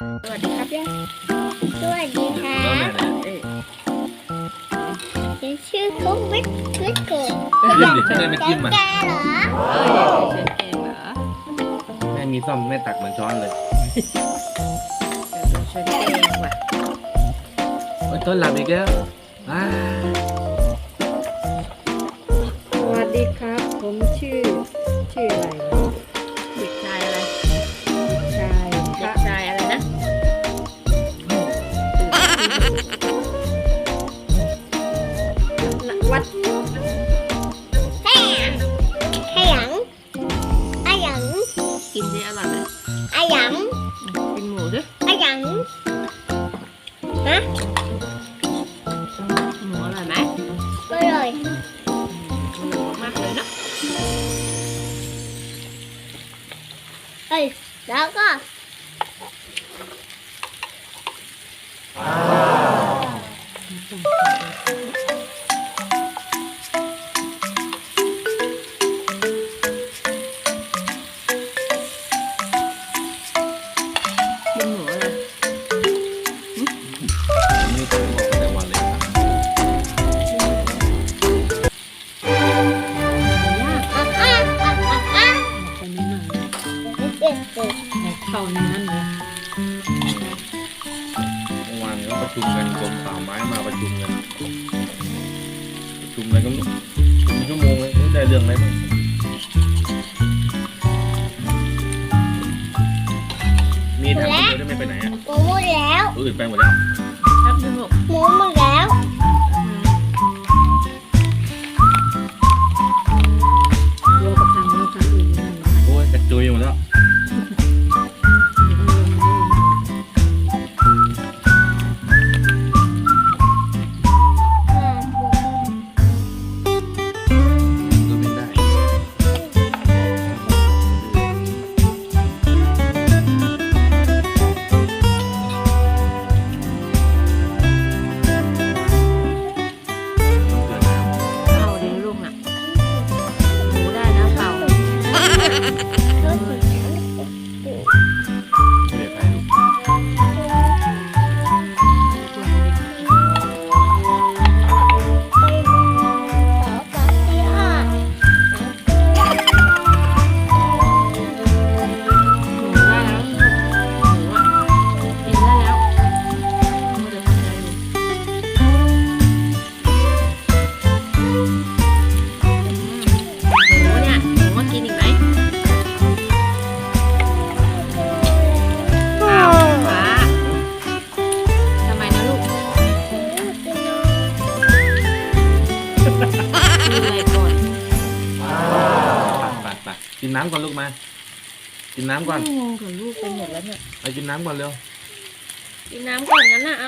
สวัสดีครับย่าสวัสดีค่ะแล้วแม่เนี่ยเออฉันชื่อคุกวิทวิทเกิดจิ้มดิแม่ไม่จิ้มอะแกเหรอเอออยากจะเชิญเองเหรอแม่มีซ่อมแม่ตักเหมือนช้อนเลยเดี๋ยวจะเชิญเองว่ะโอ้ยต้นหลับอีกแล้วอ้าสวัสดีครับ ผมชื่อ ชื่ออะไร อยไหมอาหยังกินหมูด้วย กินหมูอะไรมีตัวบอกแต่วันเลยครับอะอะอะอะอะตอนนี้หน่อยเด็กเด็กในเข้าในนั้นเลยเมื่อวานก็ประชุมกันกรมป่าไม้มาประชุมกันประชุมอะไรก็ไม่รู้เป็นชั่วโมงเลยไม่ได้เรื่องอะไรบ้าง ได้ไม่ไปไหนอะหมูหมดแล้วตัวอื่นไปหมดแล้วครับดูหมูหมูหมดแล้วรว เน้ำก่อนลูกมา กินน้ำก่อน งงกับลูกไปหมดแล้วเนี่ย ไปกินน้ำก่อนเร็ว กินน้ำก่อนงั้นน่ะ